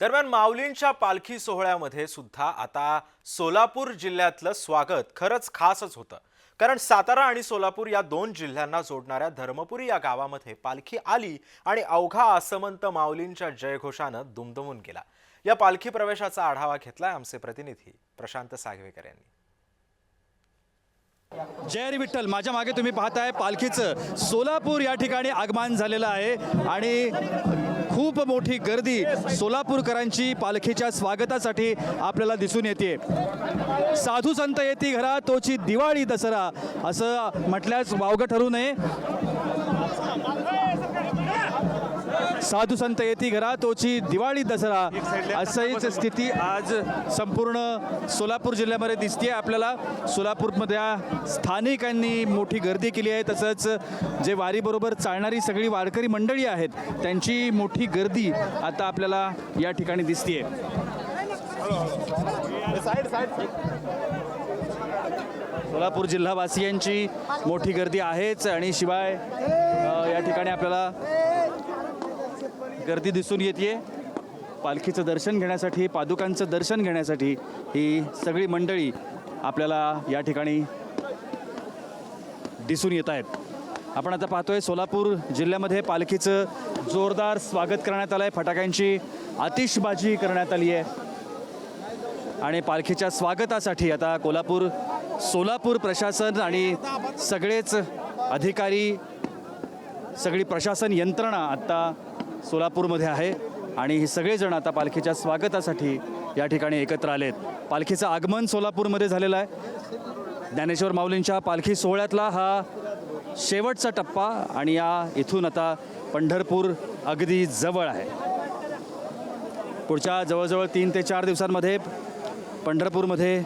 दरम्यान माऊलींच्या पालखी सोहळ्यामध्ये सुद्धा आता सोलापूर जिल्ह्यातलं स्वागत खरंच खासच होतं. कारण सातारा आणि सोलापूर या दोन जिल्ह्यांना जोडणाऱ्या धर्मपुरी या गावामध्ये पालखी आली आणि अवघा आसमंत माऊलींच्या जयघोषानं दुमदुमून गेला. या पालखी प्रवेशाचा आढावा घेतलाय आमचे प्रतिनिधी प्रशांत सागवेकर यांनी. जय विठ्ठल. माझ्या मागे तुम्ही पाहताय पालखीचं सोलापूर या ठिकाणी आगमन झालेलं आहे आणि खूप मोठी गर्दी सोलापूरकरांची पालखीच्या स्वागतासाठी आपल्याला दिसून येते. साधू संत येती घरा तोची दिवाळी दसरा असं म्हटल्यास वावगं ठरू नये. साधू संत येती घरा तोची दिवाळी दसरा. असंहीच स्थिती आज संपूर्ण सोलापूर जिल्ह्यामध्ये दिसते आपल्याला सोलापूरमधल्या स्थानिकांनी मोठी गर्दी केली आहे. तसंच जे वारीबरोबर चालणारी सगळी वारकरी मंडळी आहेत त्यांची मोठी गर्दी आता आपल्याला या ठिकाणी दिसते सोलापूर जिल्हावासियांची मोठी गर्दी आहेच. आणि शिवाय या ठिकाणी आपल्याला गर्दी दिसून येते पालखीचं दर्शन घेण्यासाठी पादुकांचं दर्शन घेण्यासाठी ही सगळी मंडळी आपल्याला या ठिकाणी दिसून येत आहेत. आपण आता पाहतोय सोलापूर जिल्ह्यामध्ये पालखीचं जोरदार स्वागत करण्यात आलं आहे फटाक्यांची आतिषबाजी करण्यात आली आहे. आणि पालखीच्या स्वागतासाठी आता कोल्हापूर सोलापूर प्रशासन आणि सगळेच अधिकारी सगळी प्रशासन यंत्रणा आत्ता सोलापूरमध्ये आहे. आणि हे सगळेजण आता पालखीच्या स्वागतासाठी या ठिकाणी एकत्र आलेत. पालखीचं आगमन सोलापूरमध्ये झालेलं आहे. ज्ञानेश्वर माऊलींच्या पालखी सोहळ्यातला हा शेवटचा टप्पा आणि या इथून आता पंढरपूर अगदी जवळ आहे. पुढच्या जवळजवळ तीन ते चार दिवसांमध्ये पंढरपूरमध्ये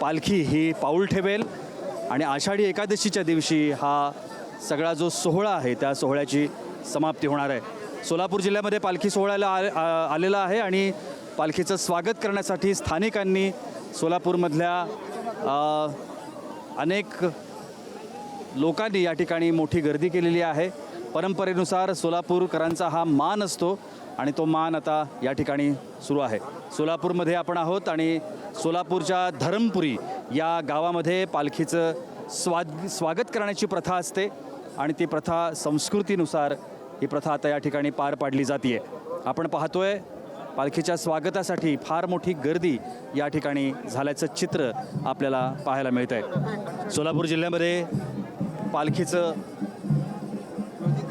पालखी ही पाऊल ठेवेल. आणि आषाढी एकादशीच्या दिवशी हा सगळा जो सोहळा आहे त्या सोहळ्याची समाप्ती होणार आहे. सोलापूर जिल्ह्यामध्ये पालखी सोहळ्याला आ- आलेला आहे आणि पालखीचं स्वागत करण्यासाठी स्थानिकांनी सोलापूरमधल्या अनेक लोकांनी या ठिकाणी मोठी गर्दी केलेली आहे. परंपरेनुसार सोलापूरकरांचा हा मान असतो आणि तो मान आता या ठिकाणी सुरू आहे. सोलापूरमध्ये आपण आहोत आणि सोलापूरच्या धरमपुरी या गावामध्ये पालखीचं स्वाग स्वागत करण्याची प्रथा असते. आणि ती प्रथा संस्कृतीनुसार ही प्रथा आता या ठिकाणी पार पाडली जाते आपण पाहतोय पालखीच्या स्वागतासाठी फार मोठी गर्दी या ठिकाणी झाल्याचं चित्र आपल्याला पाहायला मिळतं आहे सोलापूर जिल्ह्यामध्ये पालखीचं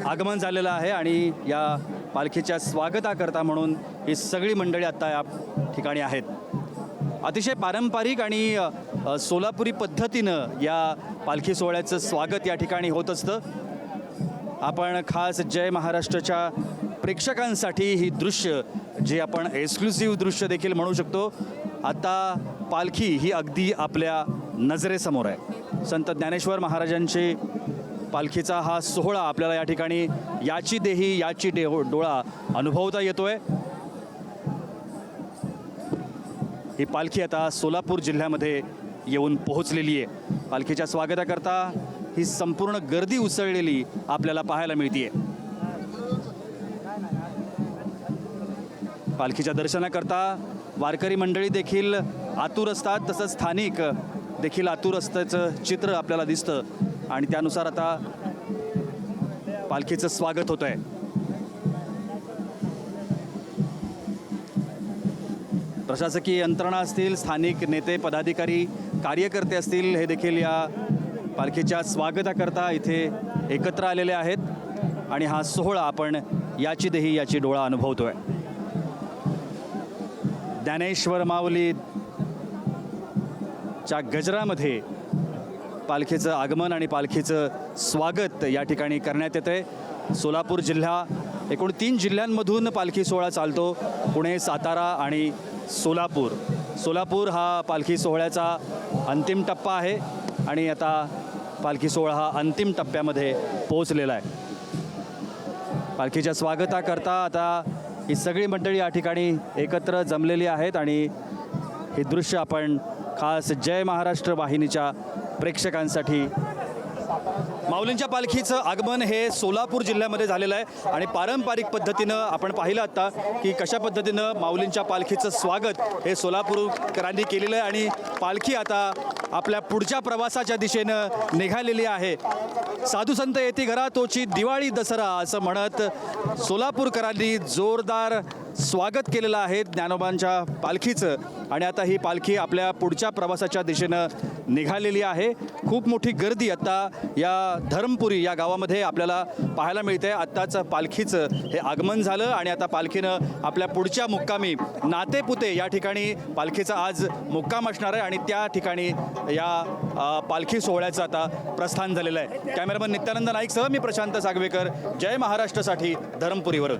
आगमन झालेलं आहे आणि या पालखीच्या स्वागताकरता म्हणून ही सगळी मंडळी आत्ता या ठिकाणी आहेत. अतिशय पारंपरिक आणि सोलापुरी पद्धतीनं या पालखी सोहळ्याचं स्वागत या ठिकाणी होत असतं. आपण खास जय महाराष्ट्राच्या प्रेक्षकांसाठी ही दृश्य जे आपण एक्सक्लुसिव्ह दृश्य देखील म्हणू शकतो आता पालखी ही अगदी आपल्या नजरेसमोर आहे. संत ज्ञानेश्वर महाराजांची पालखीचा हा सोहळा आपल्याला या ठिकाणी याची देही याची डेहो डोळा अनुभवता येतोय. ही पालखी आता सोलापूर जिल्ह्यामध्ये येऊन पोहोचलेली आहे. पालखीच्या स्वागताकरता ही संपूर्ण गर्दी उसळलेली आपल्याला पाहायला मिळते पालखीच्या दर्शनाकरता वारकरी मंडळी देखील आतुर असतात तसंच स्थानिक देखील आतुर असल्याचं चित्र आपल्याला दिसतं. आणि त्यानुसार आता पालखीचं स्वागत होतं आहे प्रशासकीय यंत्रणा असतील स्थानिक नेते पदाधिकारी कार्यकर्ते असतील हे देखील या पालखीच्या स्वागताकरता इथे एकत्र आलेले आहेत. आणि हा सोहळा आपण याची देही याची डोळा अनुभवतोय. ज्ञानेश्वर माऊली च्या गजरामध्ये पालखीचं आगमन आणि पालखीचं स्वागत या ठिकाणी करण्यात येते सोलापूर जिल्हा एकूण तीन जिल्ह्यांमधून पालखी सोहळा चालतो. पुणे सातारा आणि सोलापूर. सोलापूर हा पालखी सोहळ्याचा अंतिम टप्पा आहे आणि आता पालखी सोहळा हा अंतिम टप्प्यामध्ये पोहोचलेला आहे. पालखीच्या स्वागताकरता आता ही सगळी मंडळी या ठिकाणी एकत्र जमलेली आहेत आणि हे दृश्य आपण खास जय महाराष्ट्र वाहिनीच्या प्रेक्षकांसाठी माऊलींच्या पालखीचं आगमन हे सोलापूर जिल्ह्यामध्ये झालेलं आहे. आणि पारंपरिक पद्धतीनं आपण पाहिलं आता की कशा पद्धतीनं माऊलींच्या पालखीचं स्वागत हे सोलापूरकरांनी केलेलं आहे. आणि पालखी आता आपल्या पुढच्या प्रवासाच्या दिशेनं निघालेली आहे. साधू संत येते घरा तोची दिवाळी दसरा असं म्हणत सोलापूरकरांनी जोरदार स्वागत केलेलं आहे ज्ञानोबांच्या पालखीचं. आणि आता ही पालखी आपल्या पुढच्या प्रवासाच्या दिशेनं निघालेली आहे. खूप मोठी गर्दी आता या धर्मपुरी या गावामध्ये आपल्याला पाहायला मिळते आत्ताच पालखीचं हे आगमन झालं आणि आता पालखीनं आपल्या पुढच्या मुक्कामी नातेपुते या ठिकाणी पालखीचा आज मुक्काम असणार आहे आणि त्या ठिकाणी या पालखी सोहळ्याचं आता प्रस्थान झालेलं आहे. कॅमेरामन नित्यानंद नाईकसह मी प्रशांत सागवेकर. जय महाराष्ट्रासाठी धर्मपुरीवरून.